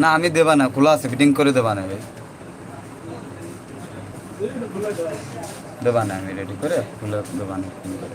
না, আমি দেবা না, খোলা আছে ফিটিং করে দেবা না ভাই। দেবা না, আমি রেডি করে খুলে, দেবা না ফিটিং করে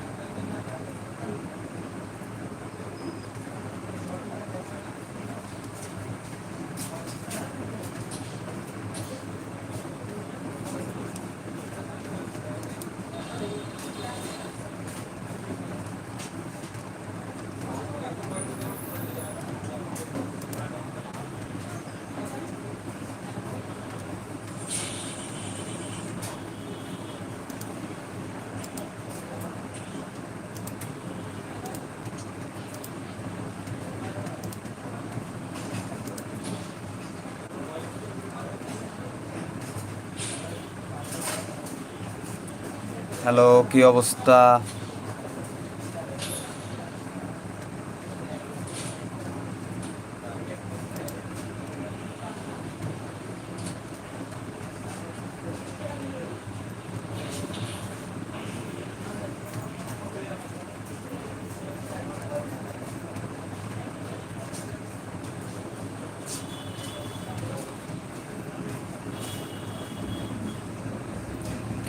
হ্যালো কি অবস্থা?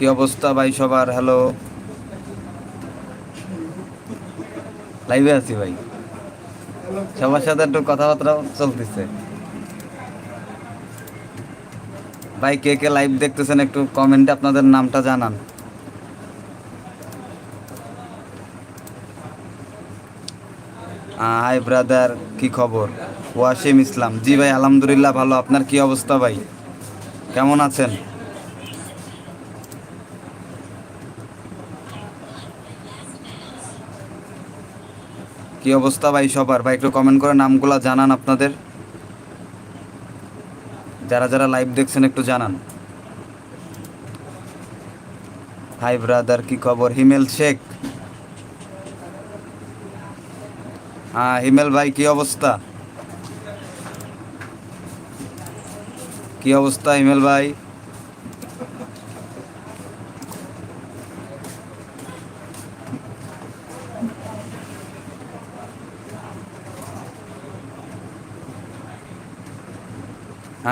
কি অবস্থা ভাই সবার? হ্যালো লাইভে আছি ভাই। সবার সাথে একটু কথাবার্তা চলতেছে। ভাই, কে কে লাইভ দেখতেছেন একটু কমেন্টে আপনাদের নামটা জানান। হাই ব্রাদার কি খবর? ওয়াসিম ইসলাম। জি ভাই, আলহামদুলিল্লাহ, ভালো। আপনার কি অবস্থা ভাই? কেমন আছেন? কি অবস্থা ভাই সবার? ভাই, একটু কমেন্ট করে নামগুলো জানান আপনাদের। যারা যারা লাইভ দেখছেন, একটু জানান। হাই ব্রাদার কি খবর? হিমেল শেখ। হ্যাঁ হিমেল ভাই, কি অবস্থা? কি অবস্থা হিমেল ভাই?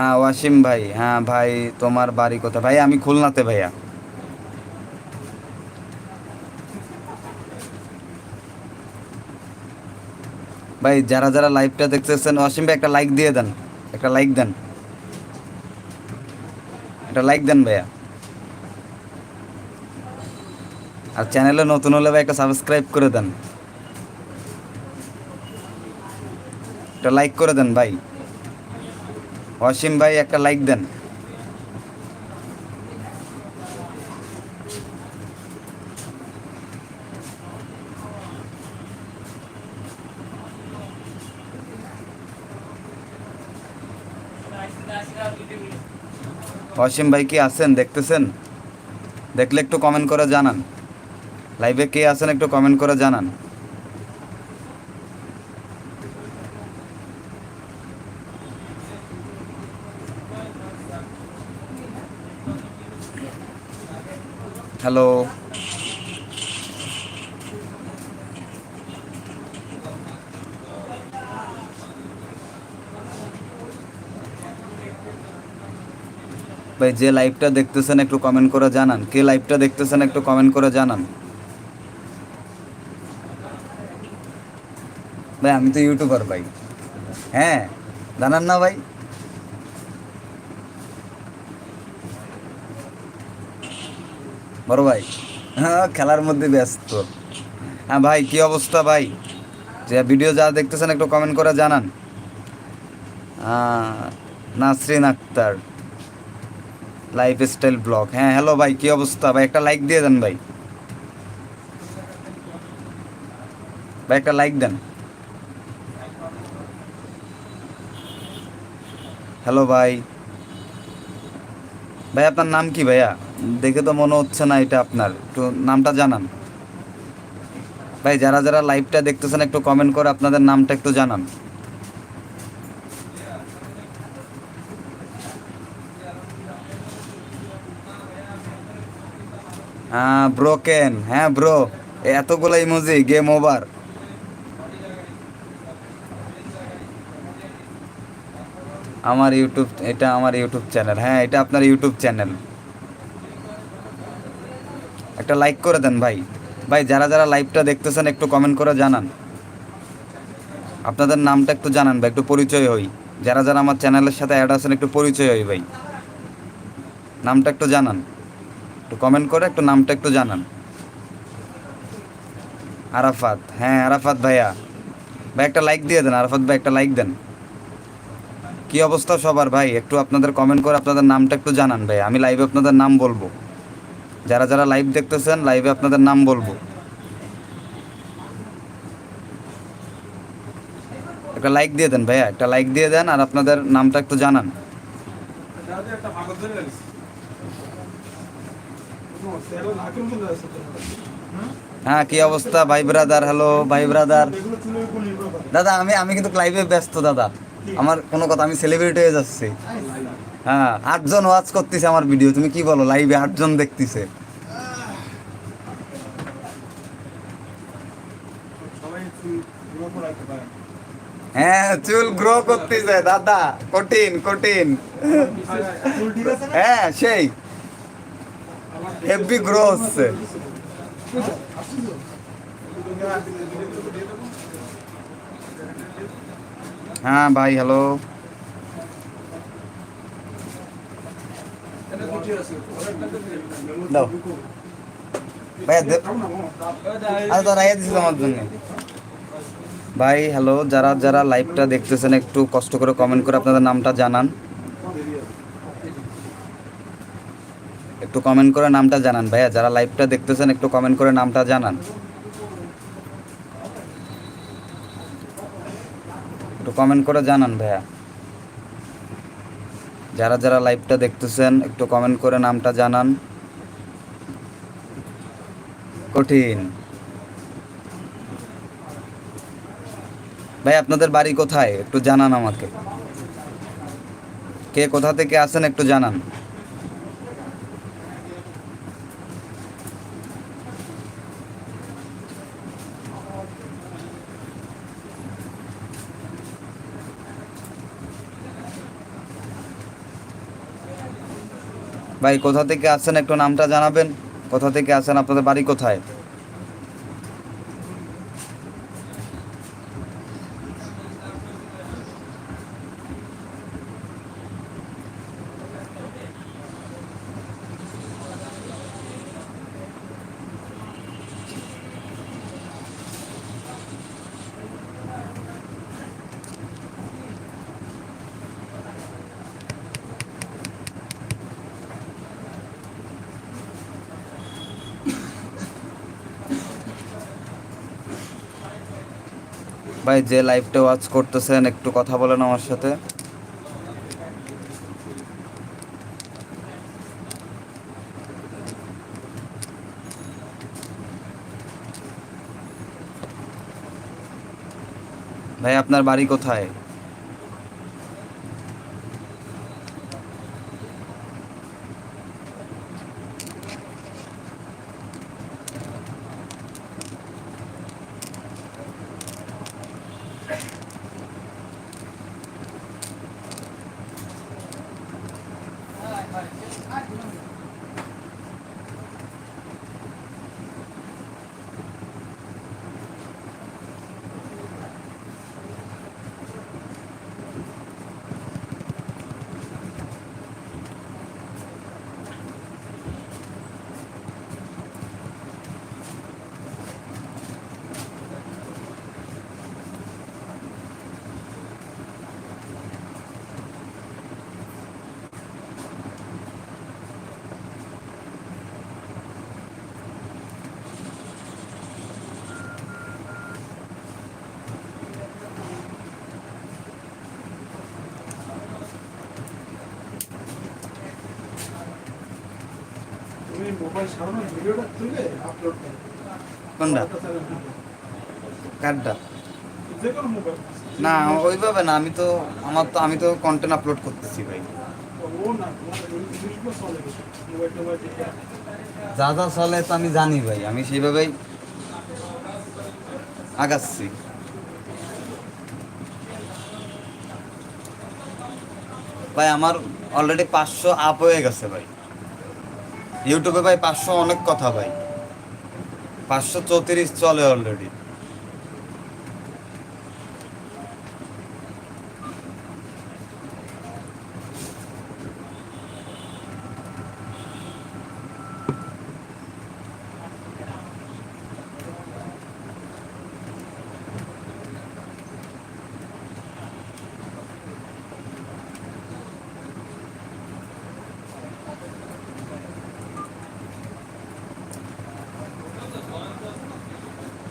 হ্যাঁ ওয়াসিম ভাই। হ্যাঁ ভাই, তোমার বাড়ি কোথায়? ভাই, আমি খুলনাতে, ভাইয়া। ভাই, যারা যারা লাইভটা দেখতেছেন, ওয়াসিম ভাই, একটা লাইক দিয়ে দেন। একটা লাইক দেন। একটা লাইক দেন, ভাইয়া। আর চ্যানেলে নতুন হলে ভাই, একটা সাবস্ক্রাইব করে দেন। একটা লাইক করে দেন, ভাই। অসীম ভাই, একটা লাইক দেন। অসীম ভাই কি আছেন? দেখতেছেন? দেখলে একটু কমেন্ট করে জানান। লাইভে কে আছেন একটু কমেন্ট করে জানান। হ্যালো ভাই, যে লাইভটা দেখতেছেন একটু কমেন্ট করে জানান। কে লাইভটা দেখতেছেন একটু কমেন্ট করে জানান। ভাই, আমি তো ইউটিউবার ভাই। হ্যাঁ জানান না ভাই। বড় ভাই। হ্যাঁ খেলার মধ্যে ব্যস্ত। হ্যাঁ ভাই, কি অবস্থা ভাই? যে ভিডিও যা দেখতেছেন একটু কমেন্ট করে জানান। Nasrin Akter life style blog হ্যাঁ হ্যালো ভাই, কি অবস্থা? ভাই, একটা লাইক দিয়ে দেন ভাই। ভাই, একটা লাইক দেন। হ্যালো ভাই। ভাই, আপনার নাম কি ভাইয়া? দেখে তো মনে হচ্ছে না এটা আপনার। একটু নামটা জানান। ভাই, যারা যারা লাইভটা দেখতেছেন, একটু কমেন্ট করে আপনাদের নামটা একটু জানান। হ্যাঁ ব্রোকেন হ্যাঁ ব্রো এতগুলো ইমোজি গেম ওভার আমার ইউটিউব এটা আমার ইউটিউব চ্যানেল হ্যাঁ এটা আপনার ইউটিউব চ্যানেল একটা লাইক করে দেন ভাই। ভাই, যারা যারা লাইভটা দেখতেছেন, একটু কমেন্ট করে জানান। আপনাদের নামটা একটু জানান ভাই, একটু পরিচয় হই। যারা যারা আমার চ্যানেলের সাথে অ্যাড আছেন, একটু পরিচয় হই ভাই। নামটা একটু জানান। একটু কমেন্ট করে একটু নামটা একটু জানান। আরাফাত। হ্যাঁ আরাফাত ভাইয়া। ভাই, একটা লাইক দিয়ে দেন, আরাফাত ভাই, একটা লাইক দেন। কি অবস্থা সবার ভাই? একটু আপনাদের কমেন্ট করে আপনাদের নামটা একটু জানান ভাই। আমি লাইভে আপনাদের নাম বলব। যারা যারা লাইভ দেখতেছেন লাইভে আপনাদের নাম বলব। একটা লাইক দিয়ে দেন ভাইয়া, একটা লাইক দিয়ে দেন আর আপনাদের নামটা একটু জানান। হ্যাঁ কি অবস্থা? ভাই ব্রাদার হ্যালো ভাই ব্রাদার দাদা, আমি আমি কিন্তু লাইভে ব্যস্ত, দাদা। আমার কোনো কথা, আমি সেলিব্রিটি হয়ে যাচ্ছি। হ্যাঁ। আটজন ওয়াচ করতেছে আমার ভিডিও তুমি কি বলো? লাইভে আটজন দেখতেছে। হ্যাঁ চুল গ্রো করতেছে দাদা। কঠিন কঠিন। হ্যাঁ সেই। হেভি গ্রো হচ্ছে। হ্যাঁ ভাই হ্যালো দাও। ভাই হ্যালো যারা যারা লাইভটা দেখতেছেন, একটু কষ্ট করে কমেন্ট করে আপনাদের নামটা জানান। একটু কমেন্ট করে নামটা জানান, ভাইয়া। যারা লাইভটা দেখতেছেন, একটু কমেন্ট করে নামটা জানান। একটু কমেন্ট করে জানান, ভাইয়া। যারা যারা লাইভটা দেখতেছেন, একটু কমেন্ট করে নামটা জানান। কঠিন। ভাই, আপনাদের বাড়ি কোথায়? একটু জানান আমাকে। কে কোথা থেকে আসেন একটু জানান। ভাই কোথা থেকে আসছেন একটু নামটা জানাবেন? কোথা থেকে আসেন আপনাদের বাড়ি কোথায়? ভাই যে লাইভটা ওয়াচ করতেছেন একটু কথা বলেন আমার সাথে। ভাই আপনার বাড়ি কোথায়? কোনটা। কার্ডটা না ওইভাবে না আমি তো আমার তো আমি তো কন্টেন্ট আপলোড করতেছি ভাই। যা যা চলে তো আমি জানি ভাই আমি সেইভাবেই আগাচ্ছি। ভাই আমার অলরেডি পাঁচশো আপ হয়ে গেছে ভাই। ইউটিউবে ভাই পাঁচশো অনেক কথা ভাই। পাঁচশো চৌত্রিশ চলে অলরেডি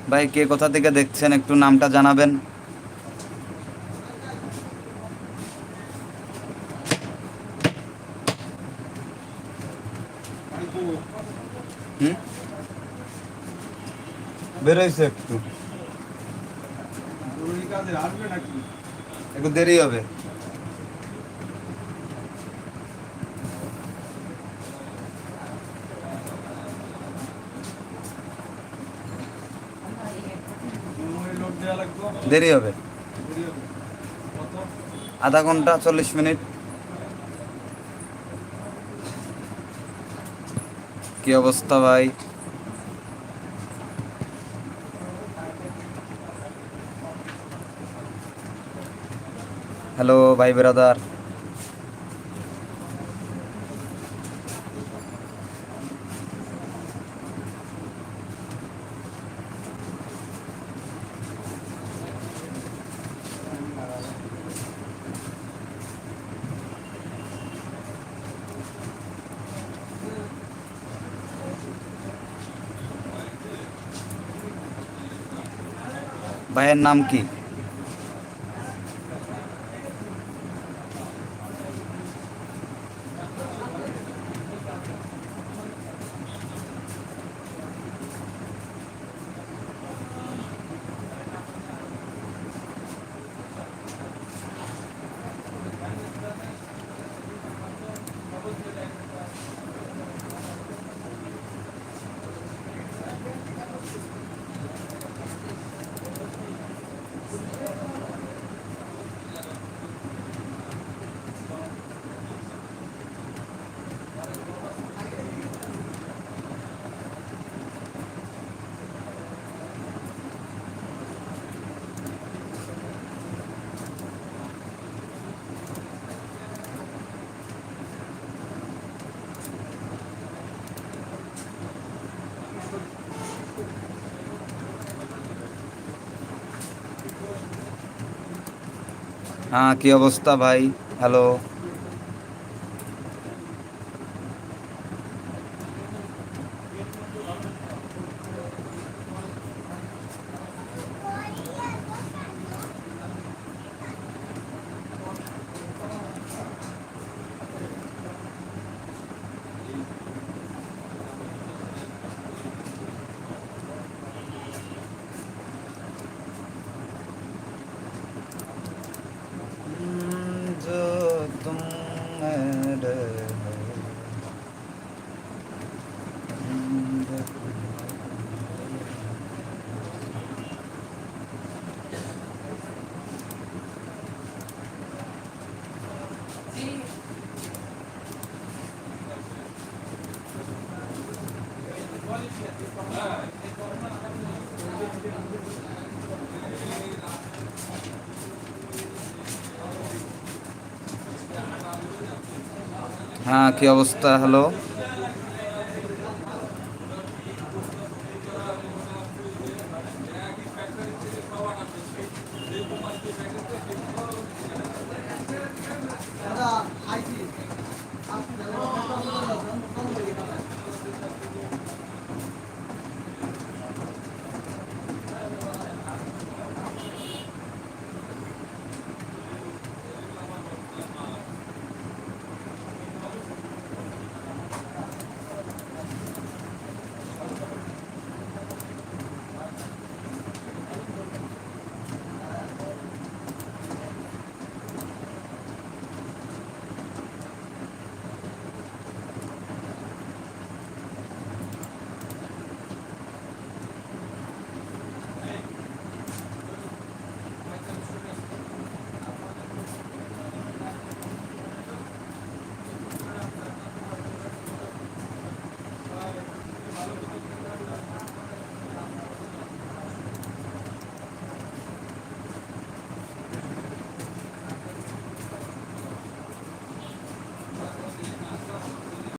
ভাই কে কোথা থেকে দেখছেন? একটু নামটা জানাবেন। হুম? বেরোইছে একটু। জরুরি কাজে আসবে নাকি? একটু দেরি হবে। দেরি হবে। আধা ঘণ্টা চল্লিশ মিনিট। কি অবস্থা ভাই? হ্যালো ভাই ব্রাদার ভাইয়ের নাম কি হ্যাঁ কি অবস্থা ভাই? হ্যালো হ্যাঁ কি অবস্থা? হ্যালো